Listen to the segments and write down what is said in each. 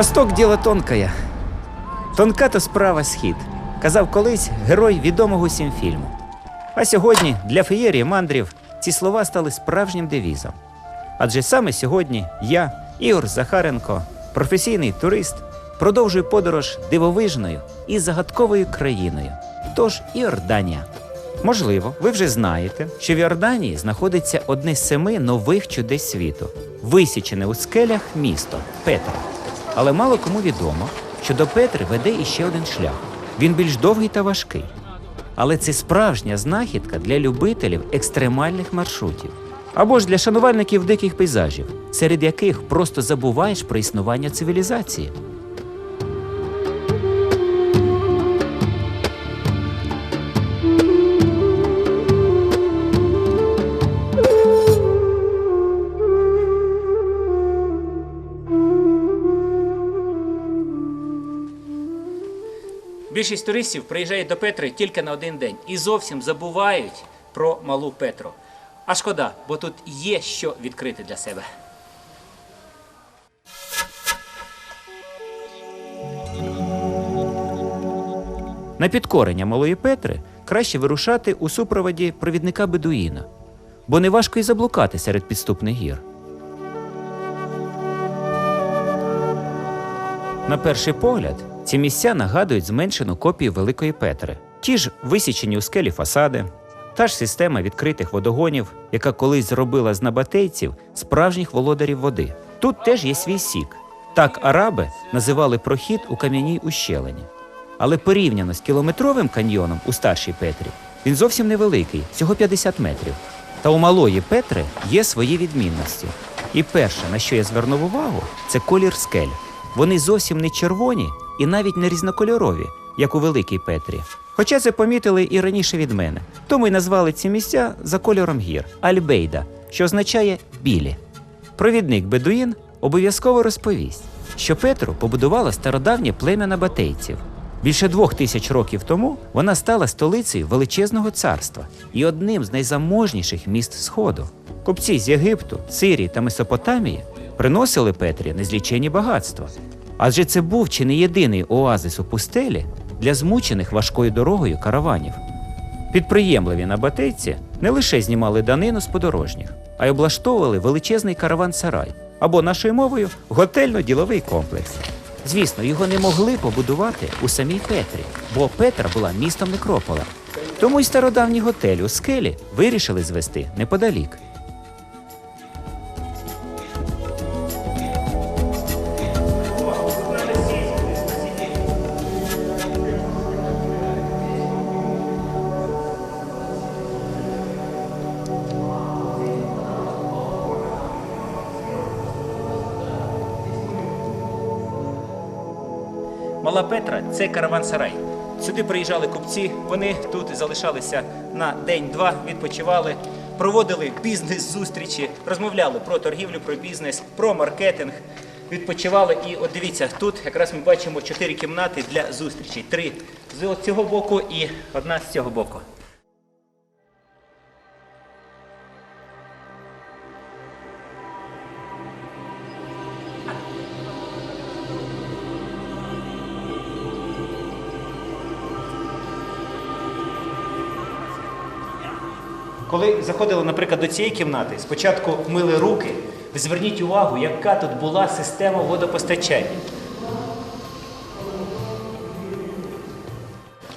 Восток діло тонкає. Тонка то справа схід, казав колись герой відомого всім фільму. А сьогодні для феєрії мандрів ці слова стали справжнім девізом. Адже саме сьогодні я, Ігор Захаренко, професійний турист, продовжую подорож дивовижною і загадковою країною. Тож Іорданія. Можливо, ви вже знаєте, що в Іорданії знаходиться одне з семи нових чудес світу висічене у скелях місто Петра. Але мало кому відомо, що до Петри веде іще один шлях. Він більш довгий та важкий. Але це справжня знахідка для любителів екстремальних маршрутів або ж для шанувальників диких пейзажів, серед яких просто забуваєш про існування цивілізації. Більшість туристів приїжджають до Петри тільки на один день і зовсім забувають про малу Петру. А шкода, бо тут є що відкрити для себе. На підкорення малої Петри краще вирушати у супроводі провідника бедуїна, бо неважко і заблукати серед підступних гір. На перший погляд, ці місця нагадують зменшену копію Великої Петри. Ті ж висічені у скелі фасади, та ж система відкритих водогонів, яка колись зробила з набатейців справжніх володарів води. Тут теж є свій сік. Так араби називали прохід у кам'яній ущелині. Але порівняно з кілометровим каньйоном у старшій Петрі, він зовсім невеликий, всього 50 метрів. Та у малої Петри є свої відмінності. І перше, на що я звернув увагу, це колір скель. Вони зовсім не червоні і навіть не різнокольорові, як у Великій Петрі. Хоча це помітили і раніше від мене. Тому й назвали ці місця за кольором гір Альбейда, що означає білі. Провідник Бедуїн обов'язково розповість, що Петру побудувало стародавнє плем'я набатейців. Більше двох тисяч років тому вона стала столицею величезного царства і одним з найзаможніших міст Сходу. Купці з Єгипту, Сирії та Месопотамії приносили Петрі незлічені багатства. Адже це був чи не єдиний оазис у пустелі для змучених важкою дорогою караванів. Підприємливі набатейці не лише знімали данину з подорожніх, а й облаштовували величезний караван-сарай або нашою мовою готельно-діловий комплекс. Звісно, його не могли побудувати у самій Петрі, бо Петра була містом некропола. Тому й стародавній готель у скелі вирішили звести неподалік. Це караван-сарай. Сюди приїжджали купці, вони тут залишалися на день-два, відпочивали, проводили бізнес-зустрічі, розмовляли про торгівлю, про бізнес, про маркетинг. Відпочивали і от дивіться, тут якраз ми бачимо чотири кімнати для зустрічей. Три з цього боку і одна з цього боку. Коли заходили, наприклад, до цієї кімнати, спочатку мили руки. Ви зверніть увагу, яка тут була система водопостачання.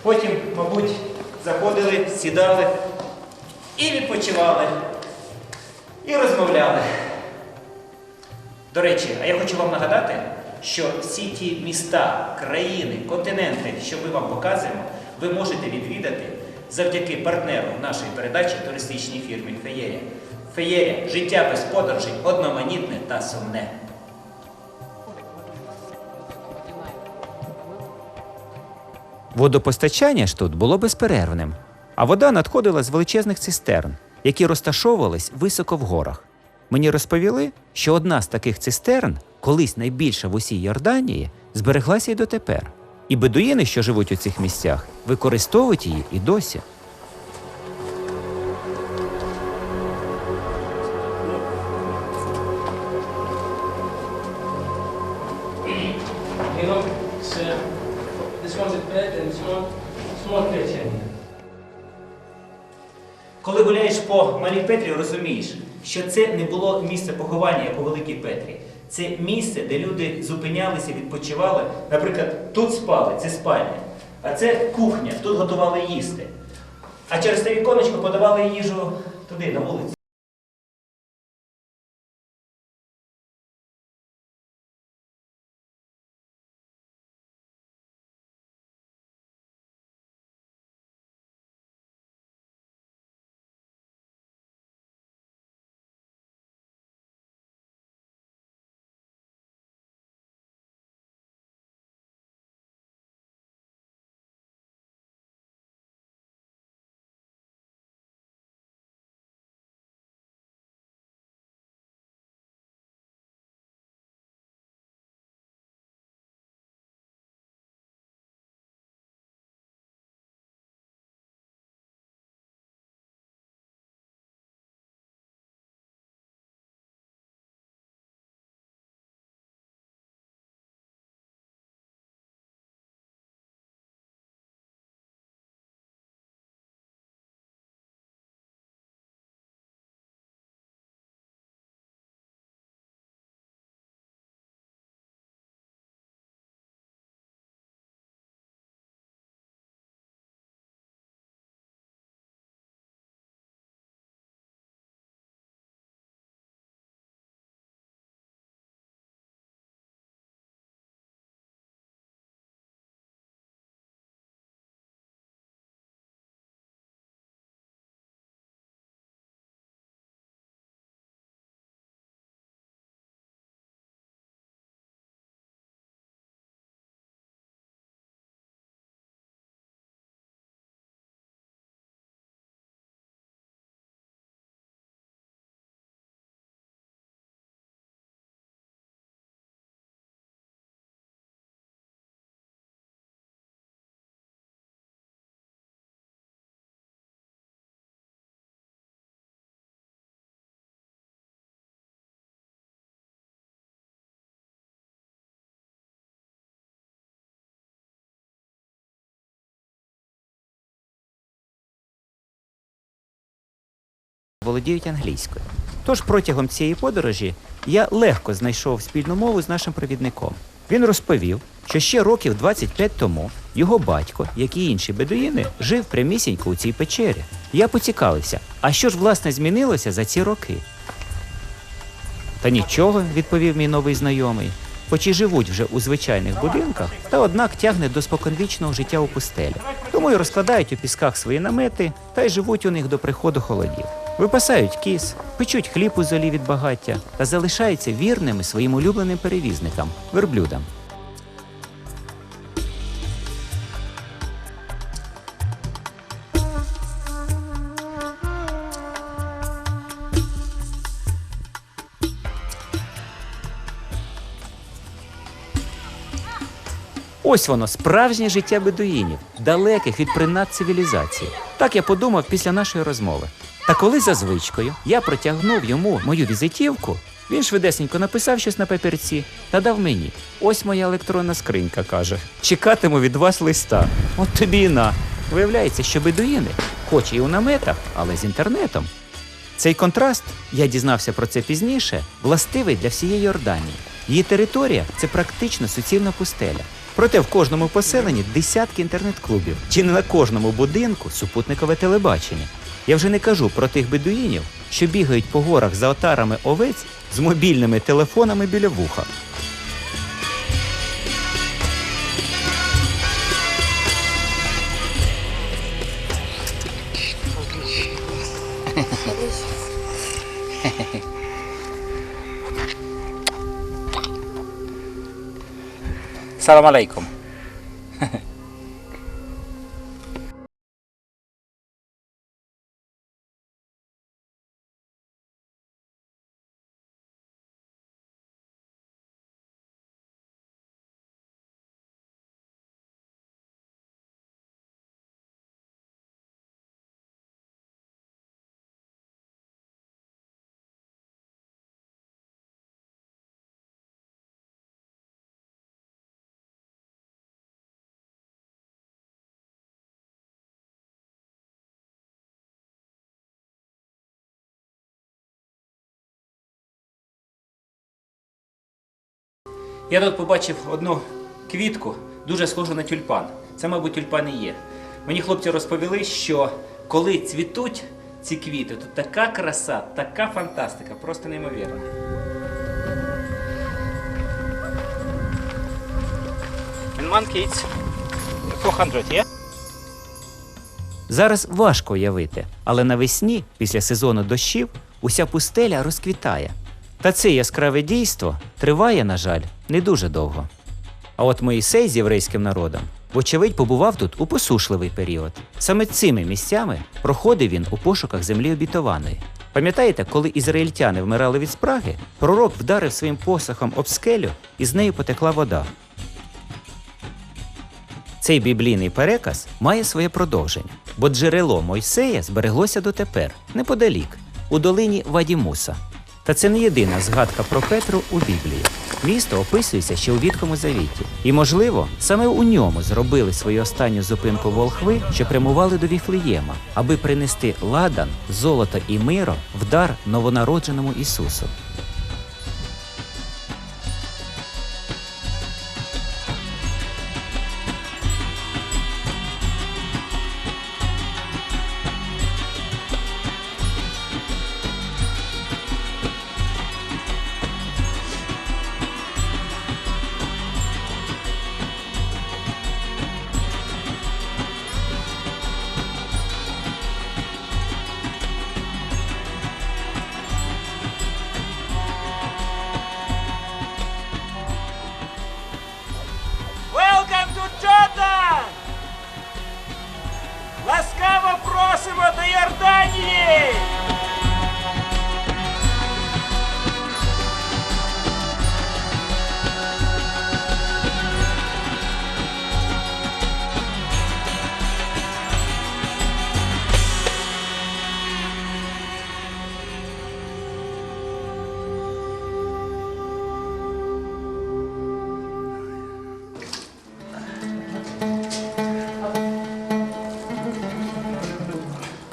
Потім, мабуть, заходили, сідали і відпочивали, і розмовляли. До речі, а я хочу вам нагадати, що всі ті міста, країни, континенти, що ми вам показуємо, ви можете відвідати завдяки партнеру нашої передачі туристичній фірмі Феєрія. Феєрія життя без подорожей одноманітне та сумне. Водопостачання ж тут було безперервним, а вода надходила з величезних цистерн, які розташовувались високо в горах. Мені розповіли, що одна з таких цистерн, колись найбільша в усій Йорданії, збереглася й дотепер. І бедуїни, що живуть у цих місцях, використовують її і досі. Коли гуляєш по Малій Петрі, розумієш, що це не було місце поховання, як у Великій Петрі. Це місце, де люди зупинялися, відпочивали. Наприклад, тут спали, це спальня. А це кухня, тут готували їсти. А через те віконечко подавали їжу туди, на вулицю. Володіють англійською. Тож протягом цієї подорожі я легко знайшов спільну мову з нашим провідником. Він розповів, що ще років 25 тому його батько, як і інші бедуїни, жив прямісінько у цій печері. Я поцікавився, а що ж власне змінилося за ці роки? Та нічого, відповів мій новий знайомий. Хоч і живуть вже у звичайних будинках, та однак тягне до споконвічного життя у пустелі. Тому й розкладають у пісках свої намети та й живуть у них до приходу холодів. Випасають кіз, печуть хліб у золі від багаття та залишаються вірними своїм улюбленим перевізникам верблюдам. Ось воно, справжнє життя бедуїнів, далеких від принад цивілізації. Так я подумав після нашої розмови. Та коли за звичкою я протягнув йому мою візитівку, він швидесенько написав щось на папірці та дав мені. Ось моя електронна скринька каже: чекатиму від вас листа. От тобі і на. Виявляється, що бедуїни, хоч і у наметах, але з інтернетом. Цей контраст, я дізнався про це пізніше, властивий для всієї Йорданії. Її територія це практично суцільна пустеля. Проте в кожному поселенні десятки інтернет-клубів, чи не на кожному будинку супутникове телебачення. Я вже не кажу про тих бедуїнів, що бігають по горах за отарами овець з мобільними телефонами біля вуха. Салам алейкум. Я тут побачив одну квітку, дуже схожу на тюльпан. Це, мабуть, тюльпан і є. Мені хлопці розповіли, що коли цвітуть ці квіти, то така краса, така фантастика, просто неймовірна. Kids 400, yeah? Зараз важко уявити, але навесні, після сезону дощів, уся пустеля розквітає. Та це яскраве дійство триває, на жаль, не дуже довго. А от Моїсей з єврейським народом, вочевидь, побував тут у посушливий період. Саме цими місцями проходив він у пошуках землі обітованої. Пам'ятаєте, коли ізраїльтяни вмирали від спраги, пророк вдарив своїм посохом об скелю і з нею потекла вода. Цей біблійний переказ має своє продовження, бо джерело Мойсея збереглося дотепер, неподалік, у долині Вадімуса. Та це не єдина згадка про Петру у Біблії. Місто описується ще у Відкому Завіті. І, можливо, саме у ньому зробили свою останню зупинку волхви, що прямували до Віфлеєма, аби принести ладан, золото і миро в дар новонародженому Ісусу.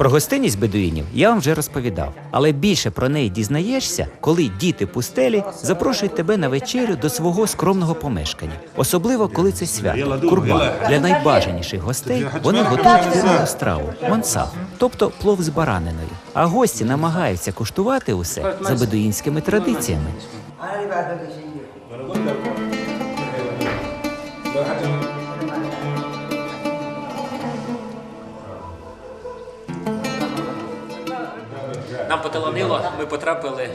Про гостинність бедуїнів я вам вже розповідав, але більше про неї дізнаєшся, коли діти пустелі запрошують тебе на вечерю до свого скромного помешкання, особливо коли це свято курбан. Для найбажаніших гостей вони готують фірмову страву мансаф, тобто плов з бараниною. А гості намагаються куштувати усе за бедуїнськими традиціями. Поталанило, ми потрапили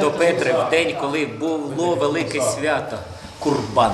до Петри в день, коли було велике свято Курбан.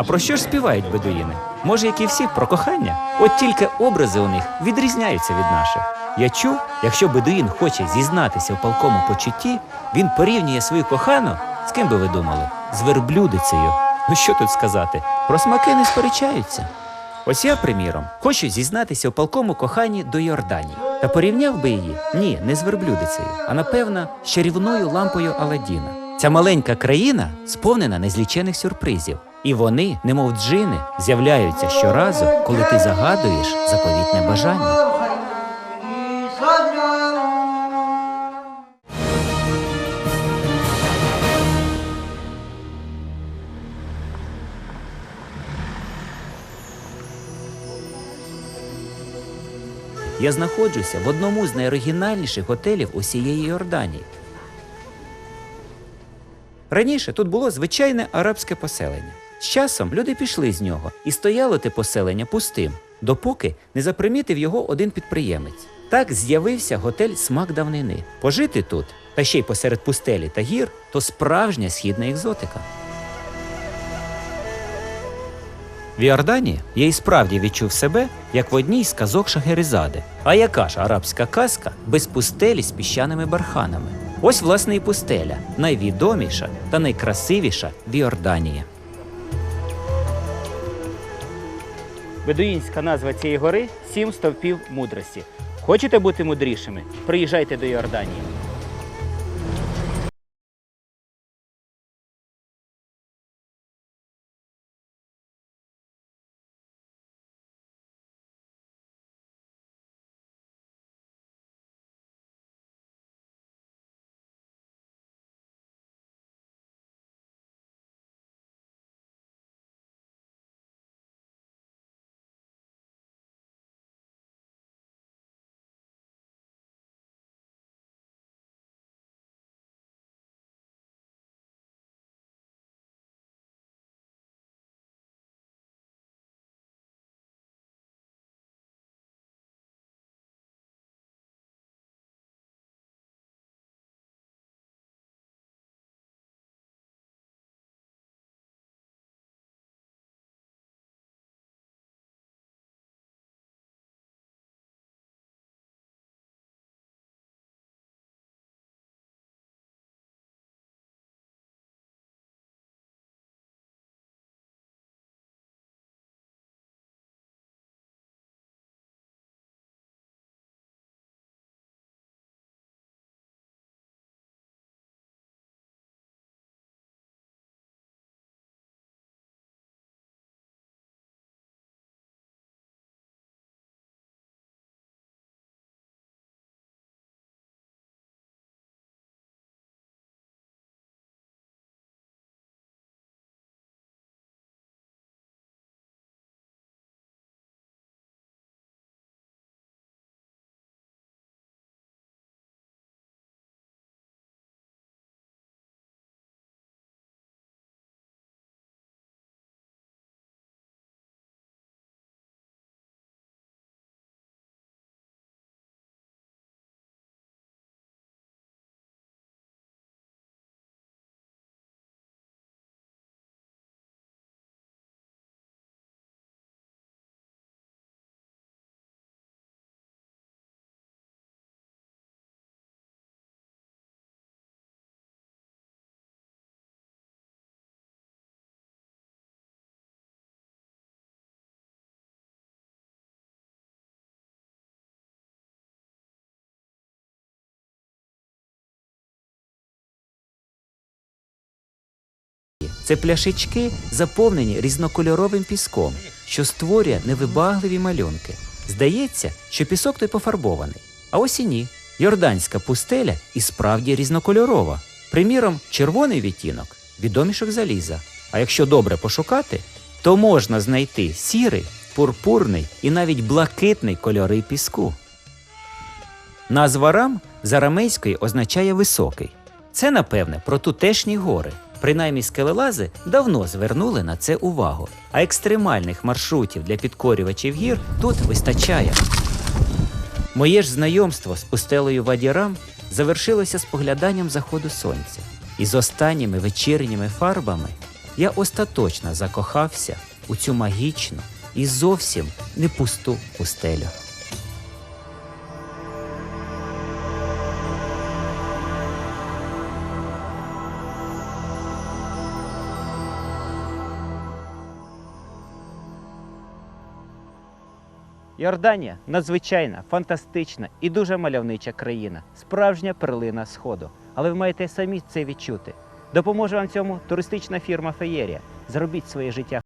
А про що ж співають бедуїни? Може, як і всі, про кохання? От тільки образи у них відрізняються від наших. Я чув, якщо бедуїн хоче зізнатися в палкому почутті, він порівнює свою кохану, з ким би ви думали? З верблюдицею. Ну що тут сказати? Про смаки не сперечаються. Ось я, приміром, хочу зізнатися в палкому коханні до Йорданії. Та порівняв би її ні, не з верблюдицею, а напевно з чарівною лампою Аладдіна. Ця маленька країна сповнена незлічених сюрпризів, і вони, немов джини, з'являються щоразу, коли ти загадуєш заповітне бажання. Я знаходжуся в одному з найоригінальніших готелів усієї Йорданії. Раніше тут було звичайне арабське поселення. З часом люди пішли з нього, і стояло те поселення пустим, допоки не запримітив його один підприємець. Так з'явився готель Смак давнини. Пожити тут, та ще й посеред пустелі та гір, то справжня східна екзотика. В Іорданії я і справді відчув себе, як в одній з казок Шахерезади. А яка ж арабська казка без пустелі з піщаними барханами? Ось власне і пустеля, найвідоміша та найкрасивіша в Іорданії. Бедуїнська назва цієї гори сім стовпів мудрості. Хочете бути мудрішими? Приїжджайте до Іорданії. Це пляшечки, заповнені різнокольоровим піском, що створює невибагливі малюнки. Здається, що пісок той пофарбований. А ось і ні. Йорданська пустеля і справді різнокольорова. Приміром, червоний відтінок від домішок заліза. А якщо добре пошукати, то можна знайти сірий, пурпурний і навіть блакитний кольори піску. Назва рам з арамейської означає високий. Це, напевне, про тутешні гори. Принаймні скелелази давно звернули на це увагу, а екстремальних маршрутів для підкорювачів гір тут вистачає. Моє ж знайомство з пустелею Вадірам завершилося спогляданням заходу сонця. І з останніми вечірніми фарбами я остаточно закохався у цю магічну і зовсім не пусту пустелю. Йорданія надзвичайна, фантастична і дуже мальовнича країна, справжня перлина Сходу. Але ви маєте самі це відчути. Допоможе вам цьому туристична фірма Феєрія. Зробіть своє життя